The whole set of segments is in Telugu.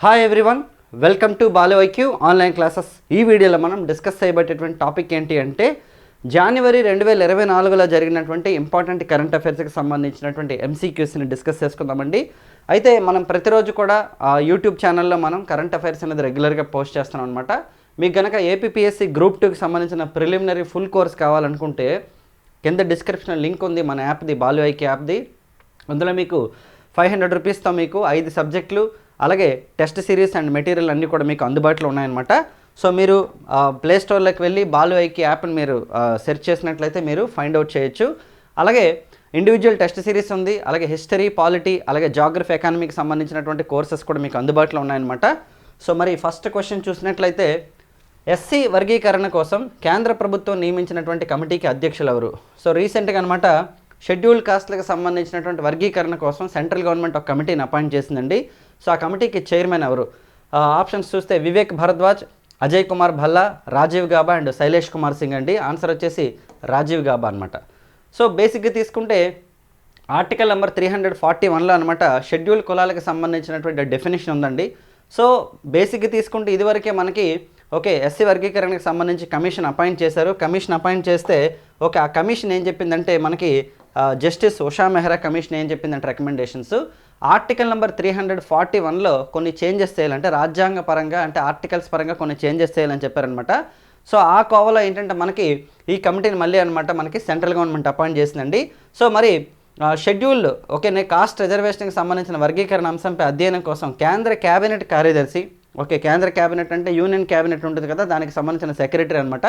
Hi everyone welcome to Balu online classes ఈ వీడియోలో మనం డిస్కస్ చేయబట్టేటువంటి టాపిక్ ఏంటి అంటే జనవరి రెండు వేల ఇరవై నాలుగులో జరిగినటువంటి ఇంపార్టెంట్ కరెంట్ అఫైర్స్కి సంబంధించినటువంటి ఎంసీక్యూస్ని డిస్కస్ చేసుకుందామండి. అయితే మనం ప్రతిరోజు కూడా యూట్యూబ్ ఛానల్లో మనం కరెంట్ అఫైర్స్ అనేది రెగ్యులర్గా పోస్ట్ చేస్తున్నాం అనమాట మీకు కనుక ఏపీఎస్సి గ్రూప్ టూకి సంబంధించిన ప్రిలిమినరీ ఫుల్ కోర్స్ కావాలనుకుంటే కింద డిస్క్రిప్షన్ లింక్ ఉంది మన యాప్ది బాలు యాప్ది అందులో మీకు ఫైవ్ హండ్రెడ్ రూపీస్తో మీకు ఐదు సబ్జెక్టులు అలాగే టెస్ట్ సిరీస్ అండ్ మెటీరియల్ అన్నీ కూడా మీకు అందుబాటులో ఉన్నాయన్నమాట. సో మీరు ప్లే స్టోర్లోకి వెళ్ళి బాలు ఐకి యాప్ని మీరు సెర్చ్ చేసినట్లయితే మీరు ఫైండ్ అవుట్ చేయొచ్చు. అలాగే ఇండివిజువల్ టెస్ట్ సిరీస్ ఉంది అలాగే హిస్టరీ పాలిటీ అలాగే జాగ్రఫీ ఎకానమీకి సంబంధించినటువంటి కోర్సెస్ కూడా మీకు అందుబాటులో ఉన్నాయన్నమాట. సో మరి ఫస్ట్ క్వశ్చన్ చూసినట్లయితే ఎస్సీ వర్గీకరణ కోసం కేంద్ర ప్రభుత్వం నియమించినటువంటి కమిటీకి అధ్యక్షులు ఎవరు? సో రీసెంట్గా అనమాట షెడ్యూల్ కాస్ట్లకు సంబంధించినటువంటి వర్గీకరణ కోసం సెంట్రల్ గవర్నమెంట్ ఒక కమిటీని అపాయింట్ చేసిందండి. సో ఆ కమిటీకి చైర్మన్ ఎవరు? ఆప్షన్స్ చూస్తే వివేక్ భరద్వాజ్ అజయ్ కుమార్ భల్లా రాజీవ్ గాబా అండ్ శైలేష్ కుమార్ సింగ్ అండి. ఆన్సర్ వచ్చేసి రాజీవ్ గాబా అనమాట సో బేసిక్గా తీసుకుంటే article number three hundred forty వన్లో అనమాట షెడ్యూల్ కులాలకు సంబంధించినటువంటి డెఫినేషన్ ఉందండి. సో బేసిక్గా తీసుకుంటే ఇదివరకే మనకి ఓకే ఎస్సీ వర్గీకరణకు సంబంధించి కమిషన్ అపాయింట్ చేశారు. కమిషన్ అపాయింట్ చేస్తే ఓకే ఆ కమిషన్ ఏం చెప్పిందంటే మనకి జస్టిస్ ఉషా మెహ్రా కమిషన్ ఏం చెప్పిందంటే recommendations article number three hundred forty వన్లో కొన్ని చేంజెస్ చేయాలంటే రాజ్యాంగ పరంగా అంటే ఆర్టికల్స్ పరంగా కొన్ని చేంజెస్ చేయాలని చెప్పారనమాట సో ఆ కోవలో ఏంటంటే మనకి ఈ కమిటీని మళ్ళీ అనమాట మనకి సెంట్రల్ గవర్నమెంట్ అపాయింట్ చేసిందండి. సో మరి షెడ్యూల్ ఓకే కాస్ట్ రిజర్వేషన్కి సంబంధించిన వర్గీకరణ అంశంపై అధ్యయనం కోసం కేంద్ర కేబినెట్ కార్యదర్శి ఓకే కేంద్ర కేబినెట్ అంటే యూనియన్ కేబినెట్ ఉంటుంది కదా దానికి సంబంధించిన సెక్రటరీ అనమాట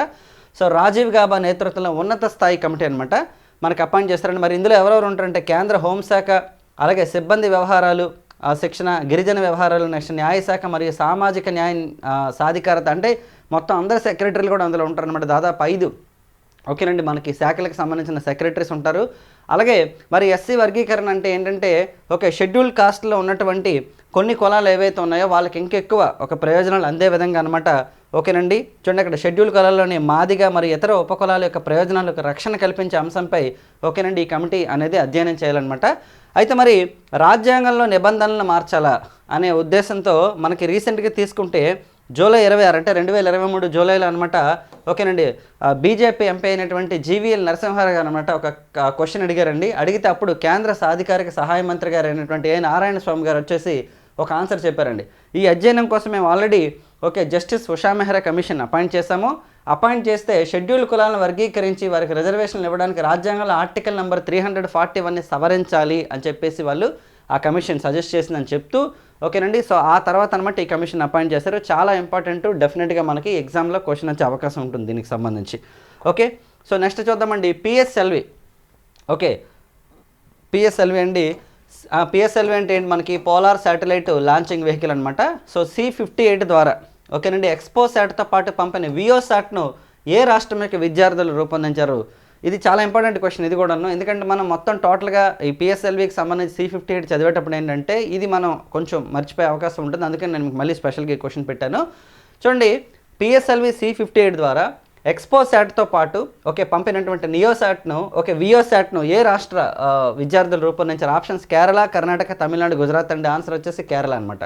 సో రాజీవ్ గాబా నేతృత్వంలో ఉన్నత స్థాయి కమిటీ అనమాట మనకు అపాయింట్ చేస్తారండి. మరి ఇందులో ఎవరెవరు ఉంటారంటే కేంద్ర హోంశాఖ అలాగే సిబ్బంది వ్యవహారాలు శిక్షణ గిరిజన వ్యవహారాలు నెక్స్ట్ న్యాయశాఖ మరియు సామాజిక న్యాయ సాధికారత అంటే మొత్తం అందరు సెక్రటరీలు కూడా అందులో ఉంటారనమాట దాదాపు ఐదు. ఓకేనండి మనకి శాఖలకు సంబంధించిన సెక్రటరీస్ ఉంటారు. అలాగే మరి ఎస్సీ వర్గీకరణ అంటే ఏంటంటే ఓకే షెడ్యూల్ కాస్ట్లో ఉన్నటువంటి కొన్ని కులాలు ఏవైతే ఉన్నాయో వాళ్ళకి ఇంకెక్కువ ఒక ప్రయోజనాలు అందే విధంగా అనమాట ఓకేనండి? చూడండి అక్కడ షెడ్యూల్ కులాల్లోని మాదిగా మరి ఇతర ఉపకులాల యొక్క ప్రయోజనాలకు రక్షణ కల్పించే అంశంపై ఓకేనండి ఈ కమిటీ అనేది అధ్యయనం చేయాలన్నమాట. అయితే మరి రాజ్యాంగంలో నిబంధనలను మార్చాలా అనే ఉద్దేశంతో మనకి రీసెంట్గా తీసుకుంటే జూలై ఇరవై ఆరు అంటే రెండు వేల ఇరవై మూడు జూలైలో అనమాట ఓకేనండి. బీజేపీ ఎంపీ అయినటువంటి జీవీఎల్ నరసింహారావు గారు అనమాట ఒక క్వశ్చన్ అడిగారండి. అడిగితే అప్పుడు కేంద్ర సాధికారిక సహాయ మంత్రి గారు అయినటువంటి ఏ నారాయణ స్వామి గారు వచ్చేసి ఒక ఆన్సర్ చెప్పారండి. ఈ అధ్యయనం కోసం మేము already okay justice Usha Mehra commission appoint చేశాము. అపాయింట్ చేస్తే షెడ్యూల్ కులాలను వర్గీకరించి వారికి రిజర్వేషన్లు ఇవ్వడానికి రాజ్యాంగంలో article number three hundred forty వన్ని సవరించాలి అని చెప్పేసి వాళ్ళు ఆ కమిషన్ సజెస్ట్ చేసిందని చెప్తూ ఓకేనండి. సో ఆ తర్వాత అనమాట ఈ కమిషన్ అపాయింట్ చేశారు. చాలా ఇంపార్టెంట్ డెఫినెట్గా మనకి ఎగ్జామ్లో క్వశ్చన్ వచ్చే అవకాశం ఉంటుంది దీనికి సంబంధించి. ఓకే? సో నెక్స్ట్ చూద్దామండి. పిఎస్ఎల్వి. ఓకే? పిఎస్ఎల్వి అండి. పిఎస్ఎల్వి అంటే ఏంటి? మనకి పోలార్ శాటిలైట్ లాంచింగ్ వెహికల్ అనమాట సో సి ఫిఫ్టీ ఎయిట్ ద్వారా. ఓకేనండి. ఎక్స్పో శాట్తో పాటు పంపిన వియో శాట్ను ఏ రాష్ట్రం యొక్క విద్యార్థులు రూపొందించారు? ఇది చాలా ఇంపార్టెంట్ క్వశ్చన్ ఇది కూడాను. ఎందుకంటే మనం మొత్తం టోటల్గా ఈ పిఎస్ఎల్వికి సంబంధించి సి ఫిఫ్టీ ఎయిట్ చదివేటప్పుడు ఏంటంటే ఇది మనం కొంచెం మర్చిపోయే అవకాశం ఉంటుంది. అందుకని నేను మీకు మళ్ళీ స్పెషల్గా ఈ క్వశ్చన్ పెట్టాను. చూడండి పిఎస్ఎల్వి సి ఫిఫ్టీ ఎయిట్ ద్వారా ఎక్స్పో శాట్తో పాటు ఓకే పంపినటువంటి నియో శాట్ను ఓకే వియోసాట్ను ఏ రాష్ట్ర విద్యార్థులు రూపొందించారు? ఆప్షన్స్ కేరళ కర్ణాటక తమిళనాడు గుజరాత్ అండి. ఆన్సర్ వచ్చేసి కేరళ అనమాట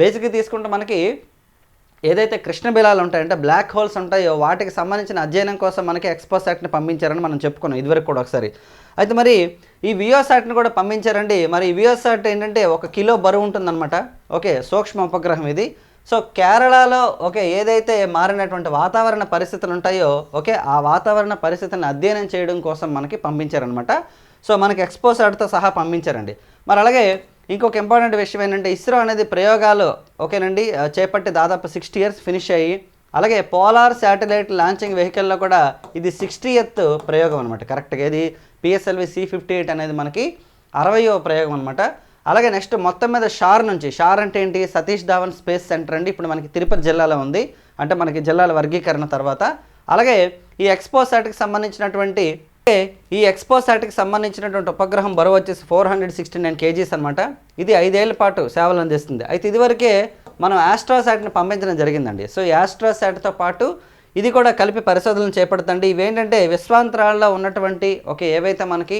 బేసిక్గా తీసుకుంటే మనకి ఏదైతే కృష్ణ బిలాలు ఉంటాయంటే బ్లాక్ హోల్స్ ఉంటాయో. వాటికి సంబంధించిన అధ్యయనం కోసం మనకి ఎక్స్పోస్ యాక్ట్ని పంపించారని మనం చెప్పుకున్నాం. ఇదివరకు కూడా ఒకసారి. అయితే మరి ఈ వియోసాట్ని కూడా పంపించారండి. మరి ఈ వియోసాట్ ఏంటంటే ఒక కిలో బరువు ఉంటుందన్నమాట. ఓకే సూక్ష్మ ఉపగ్రహం ఇది. సో కేరళలో ఓకే ఏదైతే మారినటువంటి వాతావరణ పరిస్థితులు ఉంటాయో ఓకే ఆ వాతావరణ పరిస్థితులను అధ్యయనం చేయడం కోసం మనకి పంపించారనమాట సో మనకి ఎక్స్పోసాట్తో సహా పంపించారండి. మరి అలాగే ఇంకొక ఇంపార్టెంట్ విషయం ఏంటంటే ఇస్రో అనేది ప్రయోగాలు ఓకేనండి? చేపట్టి దాదాపు సిక్స్టీ ఇయర్స్ ఫినిష్ అయ్యి అలాగే పోలార్ శాటిలైట్ లాంచింగ్ వెహికల్లో కూడా ఇది సిక్స్టీ ఎత్ ప్రయోగం అనమాట కరెక్ట్గా ఇది పిఎస్ఎల్వి సి ఫిఫ్టీ ఎయిట్ అనేది మనకి అరవయో ప్రయోగం అనమాట అలాగే నెక్స్ట్ మొత్తం మీద షార్ నుంచి షార్ అంటే ఏంటి? సతీష్ ధావన్ స్పేస్ సెంటర్ అండి. ఇప్పుడు మనకి తిరుపతి జిల్లాలో ఉంది. అంటే మనకి జిల్లాల వర్గీకరణ తర్వాత. అలాగే ఈ ఎక్స్పోసాట్కి సంబంధించినటువంటి ఈ ఎక్స్పోసాట్కి సంబంధించినటువంటి ఉపగ్రహం బరువు వచ్చేసి four hundred sixty nine kgs అనమాట ఇది ఐదేళ్ళ పాటు సేవలు అందిస్తుంది. అయితే ఇదివరకే మనం ఆస్ట్రాసాట్ని పంపించడం జరిగిందండి. సో ఈ ఆస్ట్రాసాట్తో పాటు ఇది కూడా కలిపి పరిశోధనలు చేపడుతుంది. ఇవేంటంటే విశ్వాంతరాల్లో ఉన్నటువంటి ఒక ఏవైతే మనకి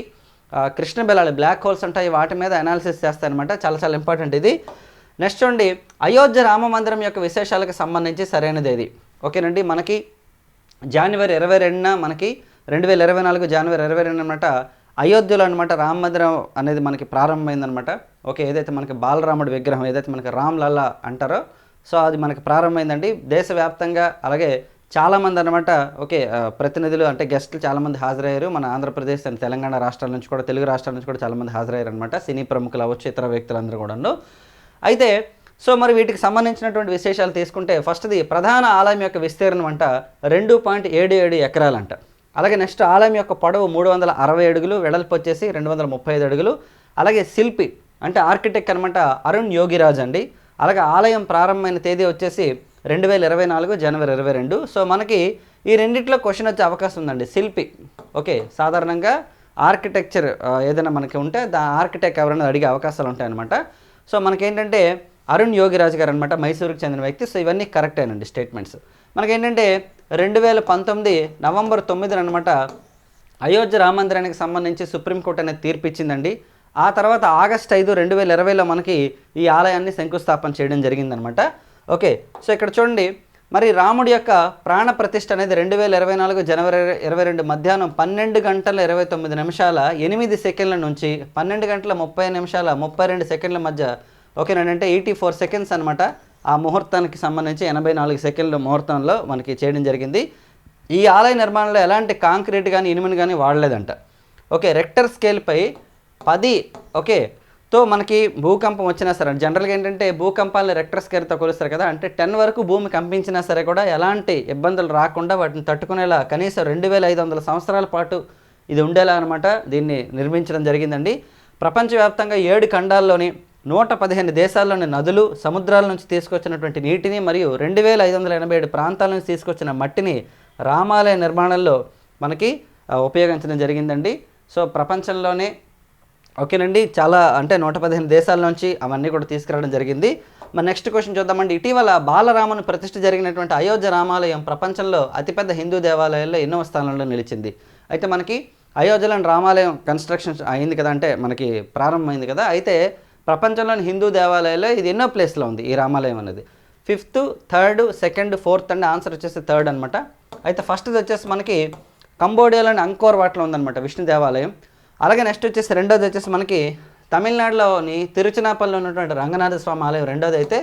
కృష్ణ బెలాలు బ్లాక్ హోల్స్ ఉంటాయి వాటి మీద అనాలిసిస్ చేస్తాయన్నమాట చాలా చాలా ఇంపార్టెంట్ ఇది. నెక్స్ట్ చూడండి. అయోధ్య రామ మందిరం యొక్క విశేషాలకు సంబంధించి సరైనది ఇది. ఓకేనండి. మనకి జనవరి ఇరవై రెండున మనకి రెండు వేల ఇరవై నాలుగు జనవరి ఇరవై రెండు అనమాట అయోధ్యలో అనమాట రామ మందిరం అనేది మనకి ప్రారంభమైందనమాట ఓకే ఏదైతే మనకి బాలరాముడి విగ్రహం ఏదైతే మనకి రామ్ లల్లా అంటారో సో అది మనకి ప్రారంభమైందండి. దేశవ్యాప్తంగా అలాగే చాలామంది అనమాట ఓకే ప్రతినిధులు అంటే గెస్టులు చాలామంది హాజరయ్యారు. మన ఆంధ్రప్రదేశ్ అండ్ తెలంగాణ రాష్ట్రాల నుంచి కూడా తెలుగు రాష్ట్రాల నుంచి కూడా చాలామంది హాజరయ్యారు అనమాట సినీ ప్రముఖులు అవ్వచ్చు ఇతర వ్యక్తులందరూ కూడాను. అయితే సో మరి వీటికి సంబంధించినటువంటి విశేషాలు తీసుకుంటే ఫస్ట్ది ప్రధాన ఆలయం యొక్క విస్తీర్ణం అంట రెండు పాయింట్ ఏడు ఏడు ఎకరాలంట. అలాగే నెక్స్ట్ ఆలయం యొక్క పొడవు మూడు వందల అరవై అడుగులు వెడల్పు వచ్చేసి రెండు వందల ముప్పై ఐదు అడుగులు. అలాగే శిల్పి అంటే ఆర్కిటెక్ట్ అనమాట అరుణ్ యోగిరాజ్ అండి. అలాగే ఆలయం ప్రారంభమైన తేదీ వచ్చేసి రెండు వేల ఇరవై నాలుగు జనవరి ఇరవై రెండు. సో మనకి ఈ రెండిట్లో క్వశ్చన్ వచ్చే అవకాశం ఉందండి. శిల్పి ఓకే సాధారణంగా ఆర్కిటెక్చర్ ఏదైనా మనకి ఉంటే దా ఆర్కిటెక్ట్ ఎవరైనా అడిగే అవకాశాలు ఉంటాయన్నమాట సో మనకేంటంటే అరుణ్ యోగిరాజ్ గారు అనమాట మైసూరుకు చెందిన వ్యక్తి. సో ఇవన్నీ కరెక్ట్ అయినండి స్టేట్మెంట్స్. మనకేంటంటే రెండు వేల పంతొమ్మిది నవంబర్ తొమ్మిదిన అనమాట అయోధ్య రామందిరానికి సంబంధించి సుప్రీంకోర్టు అనేది తీర్పు ఇచ్చిందండి ఆ తర్వాత ఆగస్ట్ ఐదు రెండు వేల ఇరవైలో మనకి ఈ ఆలయాన్ని శంకుస్థాపన చేయడం జరిగిందనమాట ఓకే సో ఇక్కడ చూడండి. మరి రాముడి యొక్క ప్రాణ ప్రతిష్ఠ అనేది రెండు వేల ఇరవై నాలుగు జనవరి ఇరవై రెండు మధ్యాహ్నం పన్నెండు గంటల ఇరవై తొమ్మిది నిమిషాల ఎనిమిది సెకండ్ల నుంచి పన్నెండు గంటల ముప్పై నిమిషాల ముప్పై రెండు సెకండ్ల మధ్య ఓకేనండి అంటే ఎయిటీ ఫోర్ సెకండ్స్ అనమాట ఆ ముహూర్తానికి సంబంధించి ఎనభై నాలుగు సెకండ్ల ముహూర్తంలో మనకి చేయడం జరిగింది. ఈ ఆలయ నిర్మాణంలో ఎలాంటి కాంక్రీట్ కానీ ఇనుముని కానీ వాడలేదంట. ఓకే రెక్టర్ స్కేల్పై పది ఓకే తో మనకి భూకంపం వచ్చినా సరే జనరల్గా ఏంటంటే భూకంపాలను రెక్టర్ స్కేల్తో కొలుస్తారు కదా అంటే టెన్ వరకు భూమి కంపించినా సరే కూడా ఎలాంటి ఇబ్బందులు రాకుండా వాటిని తట్టుకునేలా కనీసం రెండు వేల ఐదు వందల సంవత్సరాల పాటు ఇది ఉండేలా అనమాట దీన్ని నిర్మించడం జరిగిందండి. ప్రపంచవ్యాప్తంగా ఏడు ఖండాల్లోని నూట పదిహేను దేశాల్లోని నదులు సముద్రాల నుంచి తీసుకొచ్చినటువంటి నీటిని మరియు రెండు వేల ఐదు వందల ఎనభై ఏడు ప్రాంతాల నుంచి తీసుకొచ్చిన మట్టిని రామాలయ నిర్మాణంలో మనకి ఉపయోగించడం జరిగిందండి. సో ప్రపంచంలోనే ఓకేనండి. చాలా అంటే నూట పదిహేను దేశాల నుంచి అవన్నీ కూడా తీసుకురావడం జరిగింది. మన నెక్స్ట్ క్వశ్చన్ చూద్దామండి. ఇటీవల బాలరాముని ప్రతిష్ఠ జరిగినటువంటి అయోధ్య రామాలయం ప్రపంచంలో అతిపెద్ద హిందూ దేవాలయాల్లో ఎన్నో స్థానంలో నిలిచింది. అయితే మనకి అయోధ్యలోని రామాలయం కన్స్ట్రక్షన్ అయింది కదా అంటే మనకి ప్రారంభమైంది కదా. అయితే ప్రపంచంలోని హిందూ దేవాలయాల్లో ఇది ఎన్నో ప్లేస్లో ఉంది ఈ రామాలయం అనేది. Fifth third second fourth and answer వచ్చేసి థర్డ్ అనమాట అయితే ఫస్ట్ది వచ్చేసి మనకి కంబోడియాలోని అంకోర్ వాట్లో ఉందన్నమాట విష్ణు దేవాలయం. అలాగే నెక్స్ట్ వచ్చేసి రెండోది వచ్చేసి మనకి తమిళనాడులోని తిరుచినాపల్లిలో ఉన్నటువంటి రంగనాథ స్వామి ఆలయం రెండోది అయితే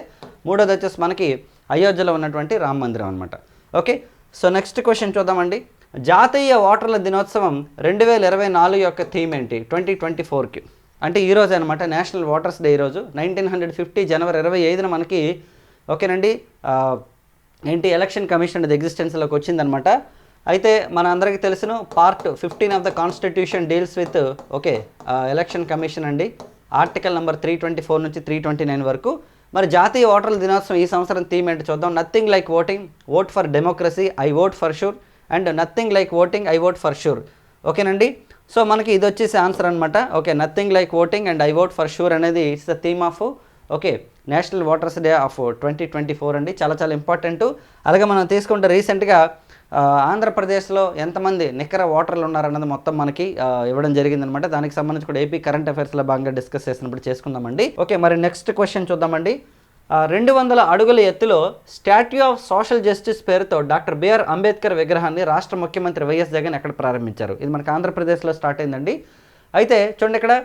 మూడోది వచ్చేసి మనకి అయోధ్యలో ఉన్నటువంటి రామ మందిరం అనమాట ఓకే? సో నెక్స్ట్ క్వశ్చన్ చూద్దామండి. జాతీయ ఓటర్ల దినోత్సవం రెండు వేల ఇరవై నాలుగు యొక్క థీమ్ ఏంటి? ట్వంటీ ట్వంటీ ఫోర్కి. అంటే ఈరోజు అనమాట నేషనల్ వాటర్స్ డే ఈరోజు నైన్టీన్ హండ్రెడ్ ఫిఫ్టీ జనవరి ఇరవై ఐదున మనకి ఓకేనండి ఏంటి ఎలక్షన్ కమిషన్ అనేది ఎగ్జిస్టెన్స్లోకి వచ్చిందనమాట అయితే మన అందరికీ తెలుసును part fifteen of the constitution deals with okay election commission అండి. Article number three twenty four నుంచి త్రీ ట్వంటీ నైన్ వరకు. మరి జాతీయ ఓటర్ల దినోత్సవం ఈ సంవత్సరం థీమ్ ఏంటి చూద్దాం. Nothing like voting vote for democracy I vote for sure and nothing like voting I vote for sure ఓకేనండి? సో మనకి ఇది వచ్చేసి ఆన్సర్ అనమాట okay nothing like voting and I vote for sure అనేది it's the theme of okay national voters day of twenty twenty four అండి. చాలా చాలా ఇంపార్టెంట్ అలాగే మనం తీసుకుంటే రీసెంట్గా ఆంధ్రప్రదేశ్లో ఎంతమంది నికర ఓటర్లు ఉన్నారన్నది మొత్తం మనకి ఇవ్వడం జరిగిందనమాట దానికి సంబంధించి కూడా ఏపీ కరెంట్ అఫైర్స్లో భాగంగా డిస్కస్ చేసినప్పుడు చేసుకుందామండి. ఓకే మరి నెక్స్ట్ క్వశ్చన్ చూద్దామండి. రెండు వందల అడుగుల ఎత్తులో స్టాట్యూ ఆఫ్ సోషల్ జస్టిస్ పేరుతో డాక్టర్ బిఆర్ అంబేద్కర్ విగ్రహాన్ని రాష్ట్ర ముఖ్యమంత్రి వైఎస్ జగన్ ఎక్కడ ప్రారంభించారు? ఇది మనకు ఆంధ్రప్రదేశ్లో స్టార్ట్ అయిందండి. అయితే చూడండి ఇక్కడ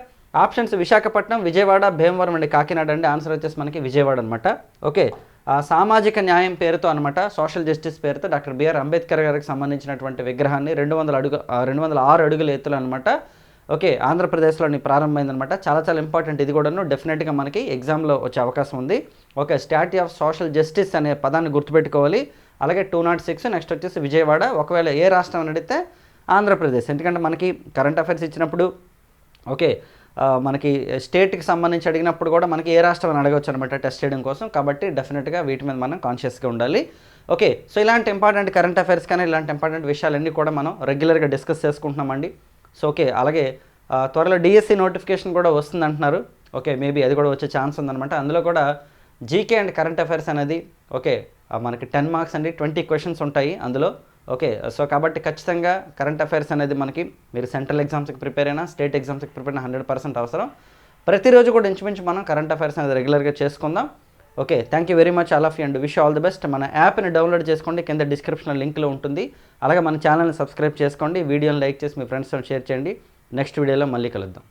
ఆప్షన్స్ విశాఖపట్నం విజయవాడ భీమవరం అండి కాకినాడ అండి. ఆన్సర్ వచ్చేసి మనకి విజయవాడ అనమాట ఓకే. సామాజిక న్యాయం పేరుతో అనమాట సోషల్ జస్టిస్ పేరుతో డాక్టర్ బిఆర్ అంబేద్కర్ గారికి సంబంధించినటువంటి విగ్రహాన్ని రెండు వందల అడుగు రెండు వందల ఆరు అడుగుల ఎత్తులు అనమాట ఓకే ఆంధ్రప్రదేశ్లోని ప్రారంభమైందనమాట చాలా చాలా ఇంపార్టెంట్ ఇది కూడాను డెఫినెట్గా మనకి ఎగ్జామ్లో వచ్చే అవకాశం ఉంది. Okay statue of social justice అనే పదాన్ని గుర్తుపెట్టుకోవాలి. అలాగే టూ నాట్ సిక్స్ నెక్స్ట్ వచ్చేసి విజయవాడ. ఒకవేళ ఏ రాష్ట్రం అని అడిగితే ఆంధ్రప్రదేశ్. ఎందుకంటే మనకి కరెంట్ అఫైర్స్ ఇచ్చినప్పుడు ఓకే మనకి స్టేట్కి సంబంధించి అడిగినప్పుడు కూడా మనకి ఏ రాష్ట్రం అని అడగవచ్చు అనమాట టెస్ట్ చేయడం కోసం. కాబట్టి డెఫినెట్గా వీటి మీద మనం కాన్షియస్గా ఉండాలి. ఓకే సో ఇలాంటి ఇంపార్టెంట్ కరెంట్ అఫైర్స్ కానీ ఇలాంటి ఇంపార్టెంట్ విషయాలన్నీ కూడా మనం రెగ్యులర్గా డిస్కస్ చేసుకుంటున్నామండి. సో ఓకే అలాగే ఆ, త్వరలో డిఎస్సి నోటిఫికేషన్ కూడా వస్తుంది అంటున్నారు ఓకే మేబీ అది కూడా వచ్చే ఛాన్స్ ఉందన్నమాట. అందులో కూడా జీకే అండ్ కరెంట్ అఫైర్స్ అనేది ఓకే మనకి టెన్ మార్క్స్ అండి ట్వంటీ క్వశ్చన్స్ ఉంటాయి అందులో. ఓకే సో కాబట్టి ఖచ్చితంగా కరెంట్ అఫైర్స్ అనేది మనకి మీరు సెంట్రల్ ఎగ్జామ్స్కి ప్రిపేర్ అయినా స్టేట్ ఎగ్జామ్స్కి ప్రిపేర్ అయినా హండ్రెడ్ పర్సెంట్ అవసరం. ప్రతిరోజు కూడా ఇంచుమించు మనం కరెంట్ అఫైర్స్ అనేది రెగ్యులర్గా చేసుకుందాం. Okay thank you very much all of you and wish all the best మన యాప్ని డౌన్లోడ్ చేసుకోండి కింద డిస్క్రిప్షన్లో లింక్లో ఉంటుంది. అలాగే మన ఛానల్ని సబ్స్క్రైబ్ చేసుకోండి వీడియోని లైక్ చేసి మీ ఫ్రెండ్స్తో షేర్ చేయండి. నెక్స్ట్ వీడియోలో మళ్ళీ కలుద్దాం.